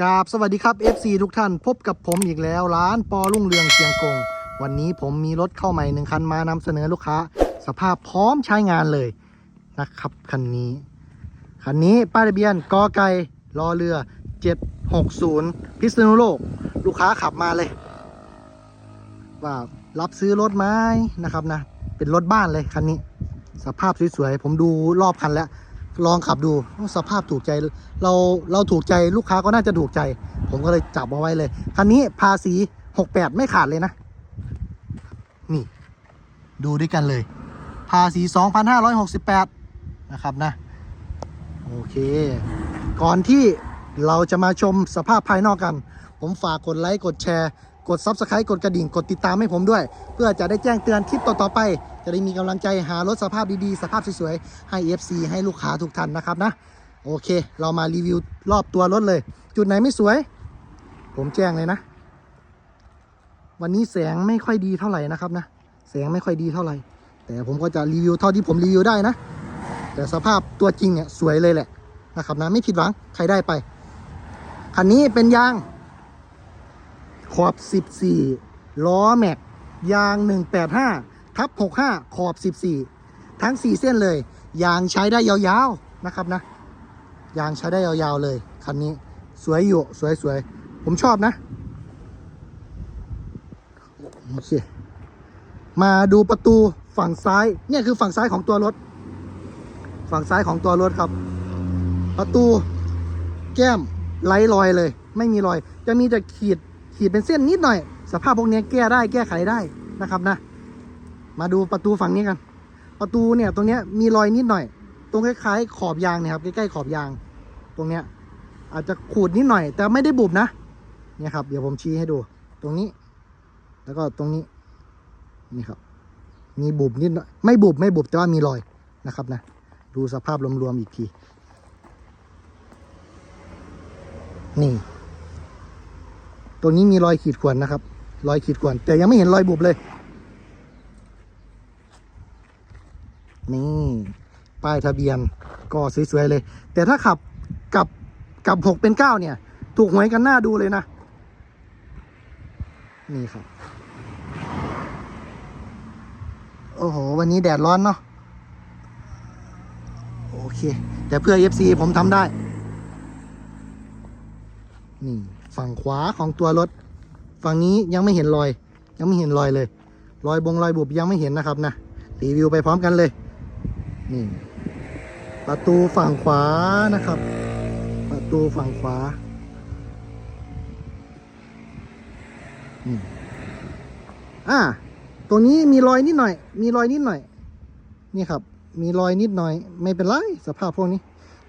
กราบสวัสดีครับ FC ทุกท่านพบกับผมอีกแล้ว ร้านปอรุ่งเรืองเชียงกง วันนี้ผมมีรถเข้าใหม่หนึ่งคันมานำเสนอลูกค้า สภาพพร้อมใช้งานเลยนะครับคันนี้ คันนี้ป้ายทะเบียนกอไก่รอเรือ 760 พิษณุโลก ลูกค้าขับมาเลย ว่ารับซื้อรถไหมนะครับนะ เป็นรถบ้านเลยคันนี้ สภาพสวยๆผมดูรอบคันแล้ว ลองขับดูสภาพถูกใจเราเราถูกใจลูกค้าก็น่าจะถูกใจ ผมก็เลยจับเอาไว้เลย คันนี้ภาษี68 ไม่ขาดเลยนะ นี่ ดูด้วยกันเลย ภาษี 2,568 นะครับนะ โอเค ก่อนที่เราจะมาชมสภาพภายนอกกัน ผมฝากกดไลค์ กดแชร์ กด Subscribe กดกระดิ่ง กดติดตามให้ผมด้วย เพื่อจะได้แจ้งเตือนคลิปต่อๆไป จะได้มีกำลังใจหารถสภาพดีๆ สภาพสวยๆ ให้ FC ให้ลูกค้าทุกท่านนะครับนะ โอเค เรามารีวิวรอบตัวรถเลย จุดไหนไม่สวย ผมแจ้งเลยนะ วันนี้แสงไม่ค่อยดีเท่าไหร่นะครับนะ แสงไม่ค่อยดีเท่าไหร่ แต่ผมก็จะรีวิวเท่าที่ผมรีวิวได้นะ แต่สภาพตัวจริงเนี่ยสวยเลยแหละนะครับนะไม่ผิดหวังใครได้ไปคันนี้เป็นยาง ขอบ 14 ล้อแม็ก ยาง 185 ทับ 65 ขอบ 14 ทั้ง 4 เส้นเลย ยางใช้ได้ยาวๆนะครับนะ ยางใช้ได้ยาวๆเลย คันนี้สวยอยู่สวยๆ ผมชอบนะโอเคมาดูประตูฝั่งซ้าย เนี่ยคือฝั่งซ้ายของตัวรถ ฝั่งซ้ายของตัวรถครับ ประตูแก้มไร้รอยเลย ไม่มีรอย จะมีแต่ขีด ขีดเป็นเส้นนิดหน่อย สภาพพวกนี้แก้ได้แก้ไขได้นะครับนะ มาดูประตูฝั่งนี้กัน ประตูเนี่ยตรงนี้มีรอยนิดหน่อย ตรงคล้ายๆ ขอบยางเนี่ยครับใกล้ๆขอบยาง ตรงเนี้ยอาจจะขูดนิดหน่อย แต่ไม่ได้บุบนะเนี่ยครับ เดี๋ยวผมชี้ให้ดู ตรงนี้ แล้วก็ตรงนี้นี่ครับ มีบุบนิดหน่อยไม่บุบไม่บุบแต่ว่ามีรอยนะครับนะ ดูสภาพรวมๆอีกที นี่ ตรงนี้มีรอยขีดข่วนนะครับ รอยขีดข่วน แต่ยังไม่เห็นรอยบุบเลย นี่ ป้ายทะเบียนก็สวยๆเลย แต่ถ้าขับกับกับหกเป็นเก้าเนี่ย ถูกหวยกันหน้าดูเลยนะ นี่ครับ โอ้โห วันนี้แดดร้อนเนาะ โอเค แต่เพื่อ FC ผมทำได้ นี่ฝั่งขวาของตัวรถ ฝั่งนี้ยังไม่เห็นรอย ยังไม่เห็นรอยเลย รอยบงรอยบุบยังไม่เห็นนะครับนะรีวิวไปพร้อมกันเลย นี่ ประตูฝั่งขวานะครับ ประตูฝั่งขวานี่อ่าตรงนี้มีรอยนิดหน่อย มีรอยนิดหน่อย นี่ครับ มีรอยนิดหน่อย ไม่เป็นไร สภาพพวกนี้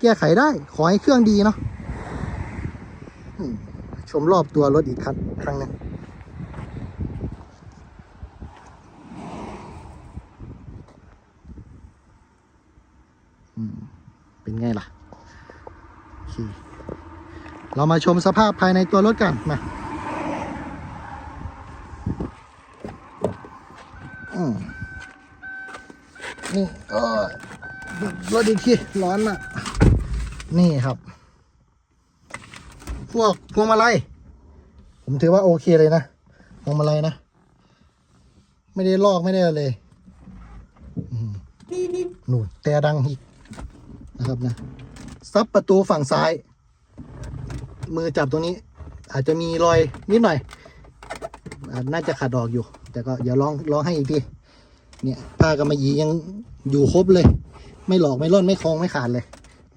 แก้ไขได้ ขอให้เครื่องดีเนาะ ชมรอบตัวรถอีกครั้งครั้งหนึงเป็นไงล่ะเคเรามาชมสภาพภายในตัวรถกันมาอืมนี่ก็รถอีกทีร้อนอะ นี่ครับ พวกพวงมาลัยผมถือว่าโอเคเลยนะพวงมาลัยนะ ไม่ได้ลอกไม่ได้อะไรเลยอืมนู่นแต่ดังอีกนะครับนะซับประตูฝั่งซ้าย มือจับตรงนี้ อาจจะมีรอยนิดหน่อยอน่าจะขาดออกอยู่ แต่ก็เดี๋ยวลองลองให้อีกทีเนี่ยผ้ากำมะหยี่ยังอยู่ครบเลย ไม่หลอกไม่ล่นไม่คลองไม่ขาดเลย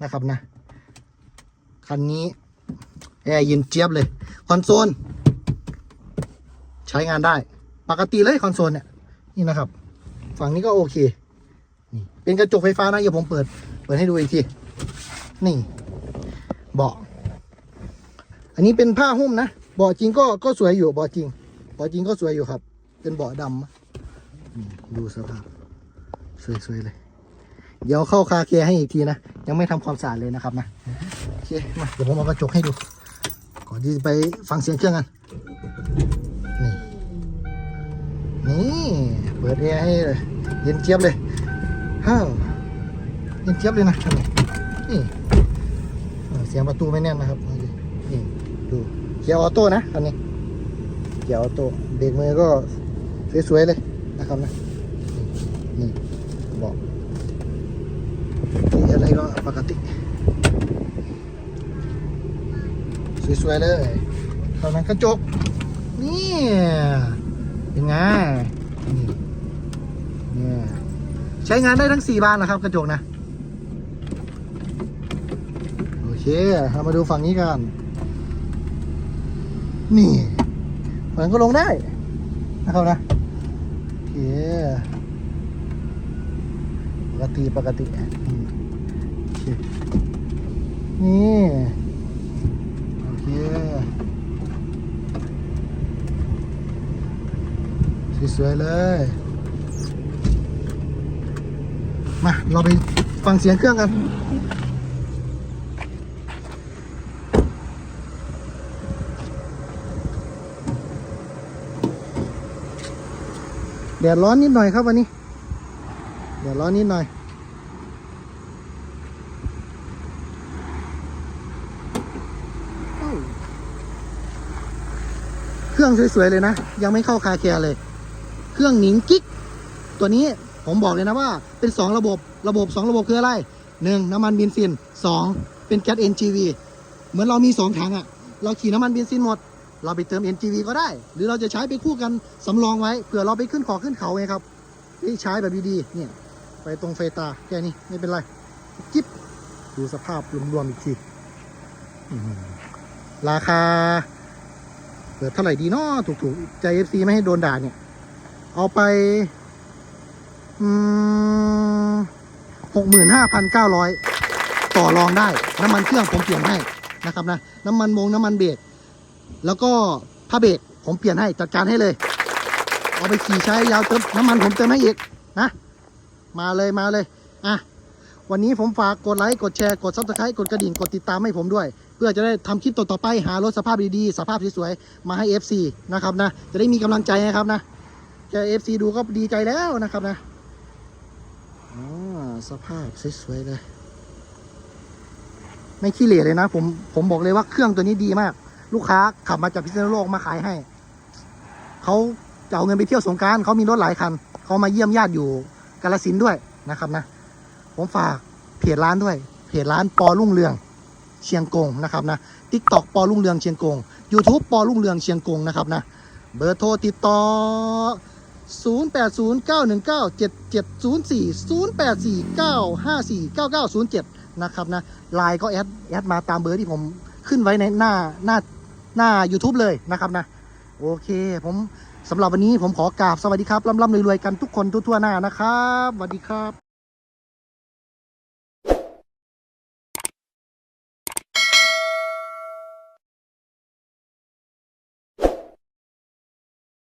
นะครับนะ คันนี้ แอร์เย็นเจี๊ยบเลย คอนโซล ใช้งานได้ ปกติเลยคอนโซลเนี่ย นี่นะครับ ฝั่งนี้ก็โอเคนี่เป็นกระจกไฟฟ้านะเดี๋ยวผมเปิด เปิดให้ดูอีกที นี่เบาะอันนี้เป็นผ้าหุ้มนะเบาะจริงก็ก็สวยอยู่เบาะจริงเบาะจริงก็สวยอยู่ครับ เป็นเบาะดำดูสภาพ สวยๆเลย เดี๋ยวเข้าคาเคให้อีกทีนะ ยังไม่ทำความสะอาดเลยนะครับนะ โอเค มา เดี๋ยวผมเอากระจกให้ดู ก่อนที่ไปฟังเสียงเครื่องกัน นี่ นี่เปิดแอร์ให้เลยเย็นเจี๊ยบเลยฮ่าวเย็นเจี๊ยบเลยนะนี่เสียงประตูไม่แน่นนะครับนี่ดูเกียร์ออโต้นะคันนี้เกียร์ออโต้เบรกมือก็สวยๆเลยนะครับนะนี่บอกอะไรก็ปกติ สวยๆเลยเท่านั้นกระจก นี่เป็นไงนี่เนี่ยใช้งานได้ทั้งสี่บานนะครับ กระจกนะ โอเคเรามาดูฝั่งนี้กัน นี่มันก็ลงได้นะครับนะ โอเค ปกติปกตินี่ เคสวยๆเลย มา เราไปฟังเสียงเครื่องกันแดดร้อนนิดหน่อยครับวันนี้แดดร้อนนิดหน่อย รื่องสวยๆเลยนะ ยังไม่เข้าคาแคร์เลย เครื่องหนิงกิ๊ก ตัวนี้ผมบอกเลยนะว่า เป็น 2 ระบบระบบ 2 ระบบคืออะไร 1. น้ำมันเบนซิน 2. เป็นแก๊ส NGV เหมือนเรามี 2 ถังอะ่ะเราขี่น้ำมันเบนซินหมด เราไปเติม NGV ก็ได้ หรือเราจะใช้ไปคู่กันสำรองไว้เผื่อเราไปขึ้นเขอขึ้นเขาไงครับนี่ใช้แบบดีๆเนี่ยไปตรงไฟตาแค่นี้ไม่เป็นไรจิ๊บดูสภาพรวมๆอีกทีราคา เปิดเท่าไหร่ดีเนาะถูกๆใจ FC ไม่ให้โดนด่าเนี่ย เอาไปหกหมื่นห้าพันเก้าร้อยต่อรองได้ น้ำมันเครื่องผมเปลี่ยนให้นะครับนะน้ำมันมงน้ำมันเบรกแล้วก็ผ้าเบรกผมเปลี่ยนให้จัดการให้เลย เอาไปขี่ใช้ยาวเติมน้ำมันผมเติมให้อีกนะมาเลยมาเลยอะวันนี้ผมฝากกดไลค์ กดแชร์ กดซับสไครต์กดกระดิ่ง กดติดตามให้ผมด้วย เพื่อจะได้ทำคลิปต่อๆไป หารถสภาพดีๆ สภาพสวยๆมาให้ FC นะครับนะ จะได้มีกำลังใจนะครับนะแค่ FC ดูก็ดีใจแล้วนะครับนะอ๋อสภาพสวยๆเลยไม่ขี้เหร่เลยนะ ผมผมบอกเลยว่าเครื่องตัวนี้ดีมาก ลูกค้าขับมาจากพิษณุโลกมาขายให้เขาจะเอาเงินไปเที่ยวสงการเขามีรถหลายคันเขามาเยี่ยมญาติอยู่กาลสินด้วยนะครับนะ ผมฝากเพจร้านด้วย เพจร้านปอรุ่งเรือง เชียงกงนะครับนะทิกตอกปอรุ่งเรืองเชียงกง YouTube ปอรุ่งเรืองเชียงกงนะครับนะเบอร์โทรติดต่อ 0809197704 0849549907 นะครับนะไลน์ก็แอดแอดมาตามเบอร์ที่ผมขึ้นไว้ในหน้าหน้าหน้า YouTube เลยนะครับนะโอเคผมสำหรับวันนี้ผมขอกราบสวัสดีครับร่ำๆรวยๆกันทุกคนทั่วๆหน้านะครับสวัสดีครับ